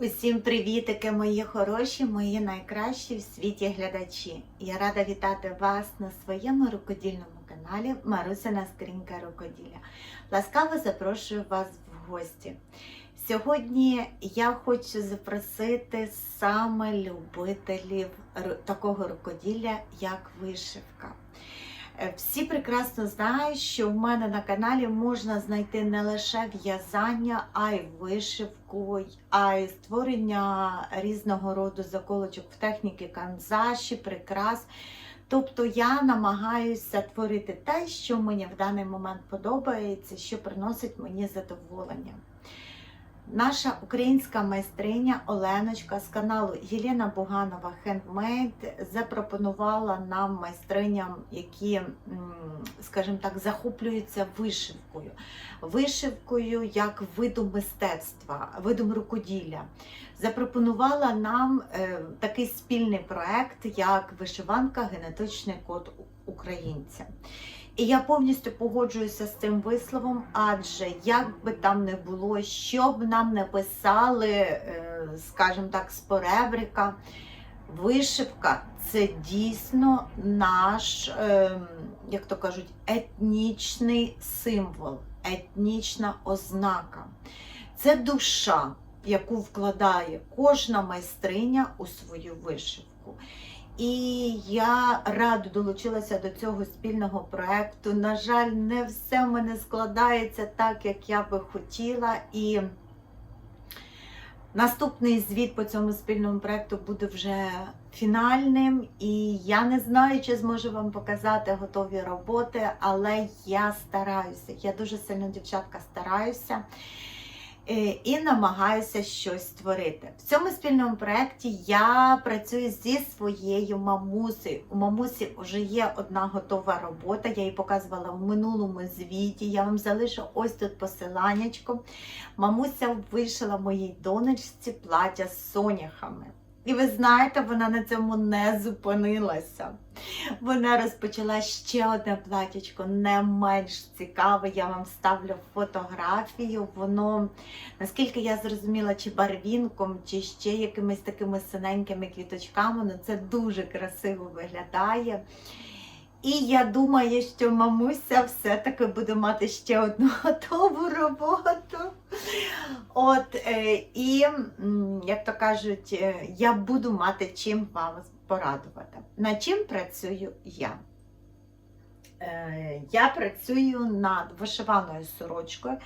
Усім привітики, мої хороші, мої найкращі в світі глядачі. Я рада вітати вас на своєму рукодільному каналі Марусина Скринька Рукоділля. Ласкаво запрошую вас в гості. Сьогодні я хочу запросити саме любителів такого рукоділля, як вишивка. Е, Всі прекрасно знають, що в мене на каналі можна знайти не лише в'язання, а й вишивку, а й створення різного роду заколочок в техніки канзаші, прикрас. Тобто я намагаюся творити те, що мені в даний момент подобається, що приносить мені задоволення. Наша українська майстриня Оленочка з каналу Єлена Буганова Хендмейд запропонувала нам майстриням, які, скажімо так, захоплюються вишивкою. Вишивкою як видом мистецтва, видом рукоділля. Запропонувала нам е, такий спільний проект, як вишиванка Генетичний код українця. І я повністю погоджуюся з цим висловом, адже як би там не було, що б нам не писали, е, скажімо так, з поребрика, вишивка це дійсно наш, ем, як то кажуть, етнічний символ, етнічна ознака. Це душа, яку вкладає кожна майстриня у свою вишивку. І я радо долучилася до цього спільного проекту. На жаль, не все в мене складається так, як я би хотіла. І наступний звіт по цьому спільному проекту буде вже фінальним. І я не знаю, чи зможу вам показати готові роботи, але я стараюся. Я дуже сильно, дівчатка, стараюся. Е, і намагаюся щось створити. В цьому спільному проєкті я працюю зі своєю мамусею. У мамусі вже є одна готова робота, я її показувала в минулому звіті. Я вам залишу ось тут посиланнячко. Мамуся вишила моїй донечці плаття з соняхами. І ви знаєте, вона на цьому не зупинилася. Вона розпочала ще одне платячко, не менш цікаве. Я вам ставлю фотографію. Воно, наскільки я зрозуміла, чи барвінком, чи ще якимись такими синенькими квіточками, ну це дуже красиво виглядає. І я думаю, що мамуся все-таки буде мати ще одну готову роботу. От, е, і, як то кажуть, е, я буду мати чим вас порадувати. Над чим працюю я? Е, Я працюю над вишиваною сорочкою,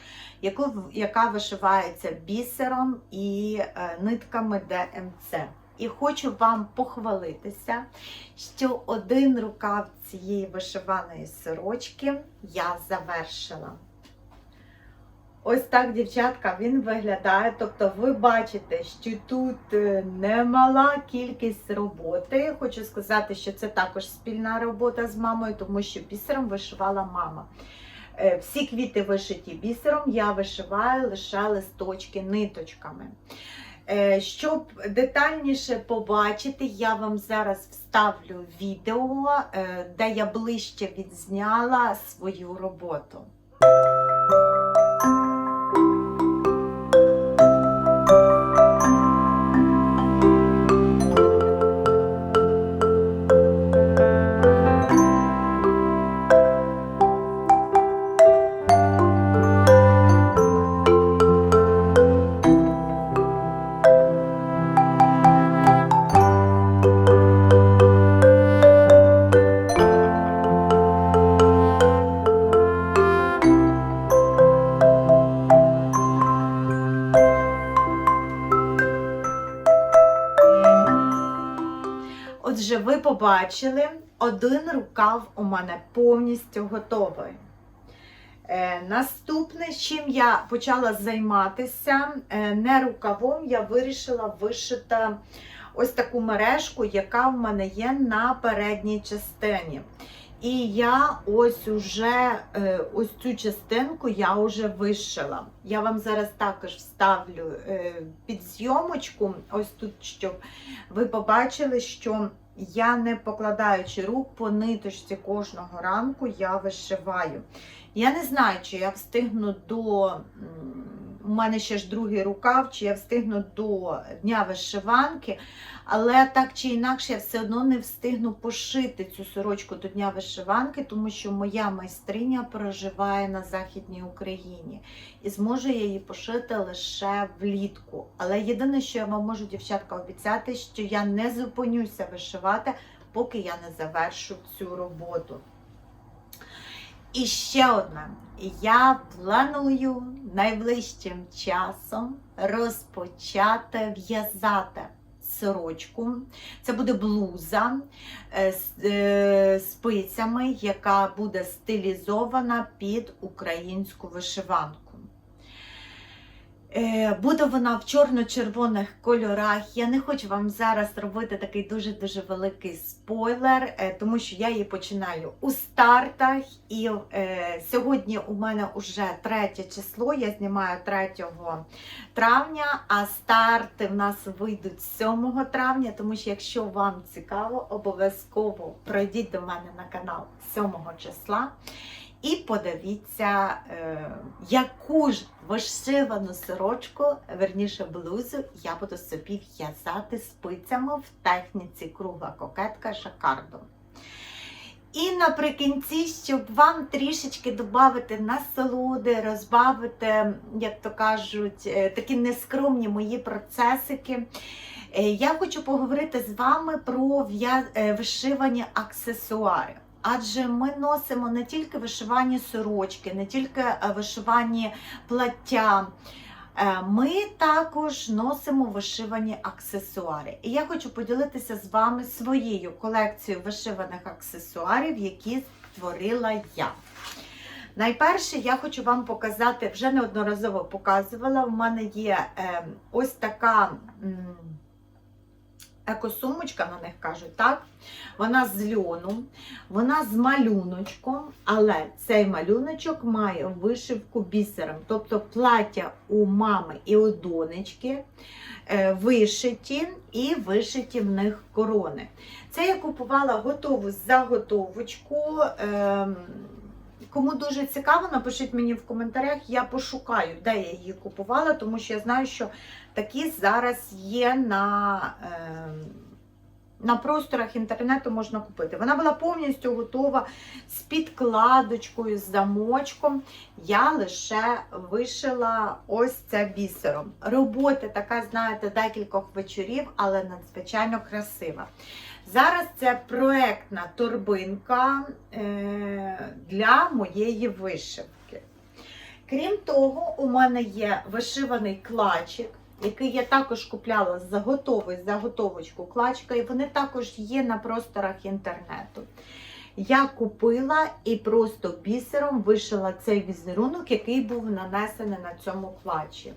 яку, яка вишивається бісером і нитками ДМЦ. І хочу вам похвалитися, що один рукав цієї вишиваної сорочки я завершила. Ось так, дівчатка, він виглядає. Тобто ви бачите, що тут е, немала кількість роботи. Хочу сказати, що це також спільна робота з мамою, тому що бісером вишивала мама. Е, Всі квіти вишиті бісером, я вишиваю лише листочки ниточками. Е, Щоб детальніше побачити, я вам зараз вставлю відео, де я ближче відзняла свою роботу. Отже, ви побачили, один рукав у мене повністю готовий. Е, наступне, чим я почала займатися, е, не рукавом, я вирішила вишити ось таку мережку, яка в мене є на передній частині. І я ось уже е, ось цю частинку я вже вишила. Я вам зараз також вставлю під зйомочку, ось тут, щоб ви побачили, що я не покладаючи рук по ниточці кожного ранку, я вишиваю. Я не знаю, чи я встигну до у мене ще ж другий рукав, чи я встигну до дня вишиванки, але так чи інакше я все одно не встигну пошити цю сорочку до дня вишиванки, тому що моя майстриня проживає на Західній Україні. І зможу я її пошити лише влітку. Але єдине, що я вам можу, дівчатка, обіцяти, що я не зупинюся вишивати, поки я не завершу цю роботу. І ще одна. Я планую найближчим часом розпочати в'язати сорочку. Це буде блуза е, з е, спицями, яка буде стилізована під українську вишиванку. Е, Буде вона в чорно-червоних кольорах. Я не хочу вам зараз робити такий дуже-дуже великий спойлер, е, тому що я її починаю у стартах. І е, сьогодні у мене вже третє число, я знімаю 3 травня, а старти в нас вийдуть 7 травня, тому що якщо вам цікаво, обов'язково пройдіть до мене на канал 7 числа. І подивіться, е, яку ж вишивану сорочку, верніше блузу, я буду собі в'язати спицями в техніці кругла кокетка жакардом. І наприкінці, щоб вам трішечки додати насолоди, розбавити, як то кажуть, е, такі нескромні мої процесики. е, Я хочу поговорити з вами про е, вишивані аксесуари. Адже ми носимо не тільки вишивані сорочки, не тільки е, вишивані плаття. Е, Ми також носимо вишивані аксесуари. І я хочу поділитися з вами своєю колекцією вишиваних аксесуарів, які створила я. Найперше, я хочу вам показати, вже неодноразово показувала. У мене є е, ось така м, екосумочка, на них кажуть, так? Вона з льону, вона з малюночком, але цей малюночок має вишивку бісером. Тобто плаття у мами і у донечки е, вишиті і вишиті в них корони. Це я купувала готову заготовочку. ем, Кому дуже цікаво, напишіть мені в коментарях, я пошукаю, де я її купувала, тому що я знаю, що такі зараз є на, ем, на просторах інтернету можна купити. Вона була повністю готова з підкладочкою, з замочком. Я лише вишила ось це бісером. Робота така, знаєте, декількох вечорів, але надзвичайно красива. Зараз це проектна торбинка е, для моєї вишивки. Крім того, у мене є вишиваний клачик, який я також купляла з заготовий заготовочку клачка, і вони також є на просторах інтернету. Я купила і просто бісером вишила цей візерунок, який був нанесений на цьому клачі.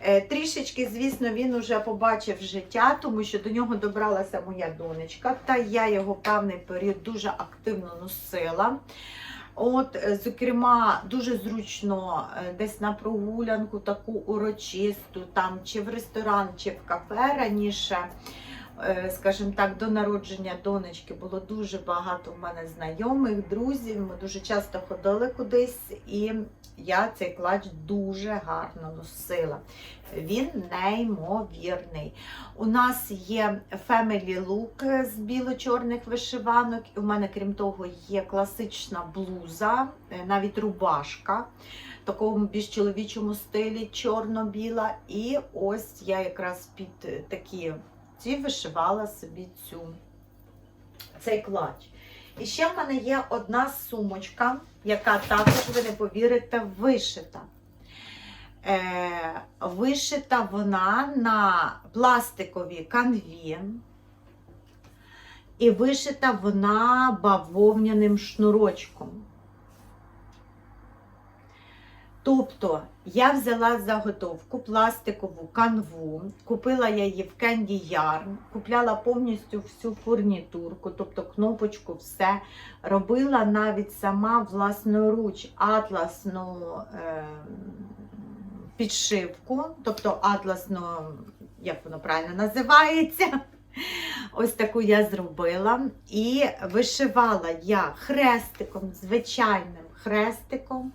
Е, Трішечки, звісно, він уже побачив життя, тому що до нього добралася моя донечка, та я його певний період дуже активно носила. От, е, зокрема, дуже зручно е, десь на прогулянку, таку урочисту, там чи в ресторан, чи в кафе раніше. Е, Скажімо так, до народження донечки було дуже багато в мене знайомих, друзів. Ми дуже часто ходили кудись, і я цей клач дуже гарно носила. Він неймовірний. У нас є Family Look з біло-чорних вишиванок. У мене, крім того, є класична блуза, е, навіть рубашка в такому більш чоловічому стилі, чорно-біла. І ось я якраз під такі ці вишивала собі цю, цей клач. І ще в мене є одна сумочка, яка також, ви не повірите, вишита. Е, вишита вона на пластиковій канві. І вишита вона бавовняним шнурочком. Тобто я взяла заготовку пластикову канву, купила я її в Candy Yarn, купляла повністю всю фурнітурку, тобто кнопочку, все. Робила навіть сама власноруч атласну е, підшивку, тобто атласну, як воно правильно називається. Ось таку я зробила. І вишивала я хрестиком, звичайним хрестиком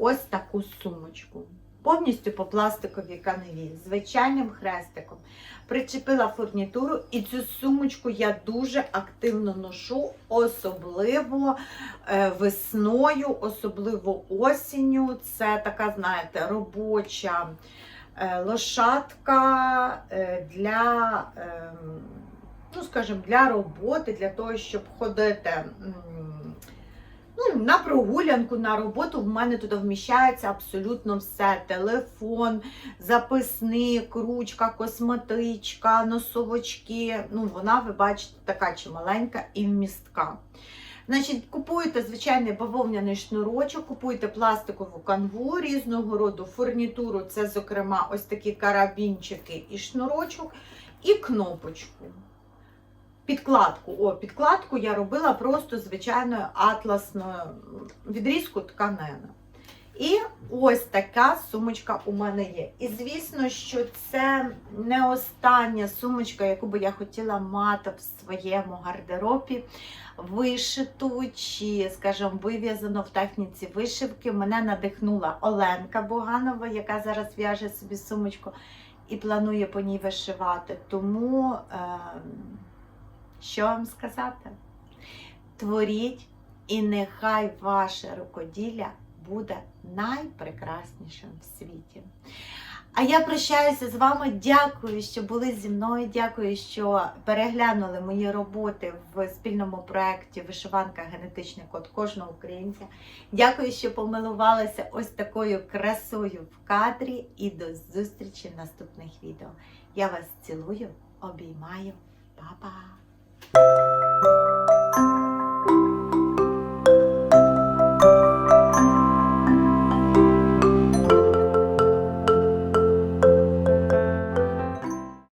ось таку сумочку. повністю по пластиковій каневі, звичайним хрестиком. Причепила фурнітуру, і цю сумочку я дуже активно ношу, особливо е, весною, особливо осінню. Це така, знаєте, робоча е, лошадка е, для, е, ну, скажімо, для роботи, для того, щоб ходити. Ну, на прогулянку, на роботу в мене туди вміщається абсолютно все: телефон, записник, ручка, косметичка, носовочки. Ну, вона, ви бачите, така чималенька і вмістка. Значить, купуєте звичайний бавовняний шнурочок, купуєте пластикову канву різного роду фурнітуру, це, зокрема, ось такі карабінчики і шнурочок, і кнопочку. Підкладку. О, підкладку я робила просто звичайною атласною відрізку тканини. І ось така сумочка у мене є. І звісно, що це не остання сумочка, яку би я хотіла мати в своєму гардеробі. Вишиту чи, скажімо, вив'язану в техніці вишивки. Мене надихнула Оленка Буганова, яка зараз в'яже собі сумочку і планує по ній вишивати. Тому, е, що вам сказати? Творіть, і нехай ваше рукоділля буде найпрекраснішим в світі. А я прощаюся з вами. Дякую, що були зі мною. Дякую, що переглянули мої роботи в спільному проєкті Вишиванка Генетичний код кожного українця. Дякую, що помилувалися ось такою красою в кадрі. І до зустрічі в наступних відео. Я вас цілую, обіймаю, Па-па! Thank you.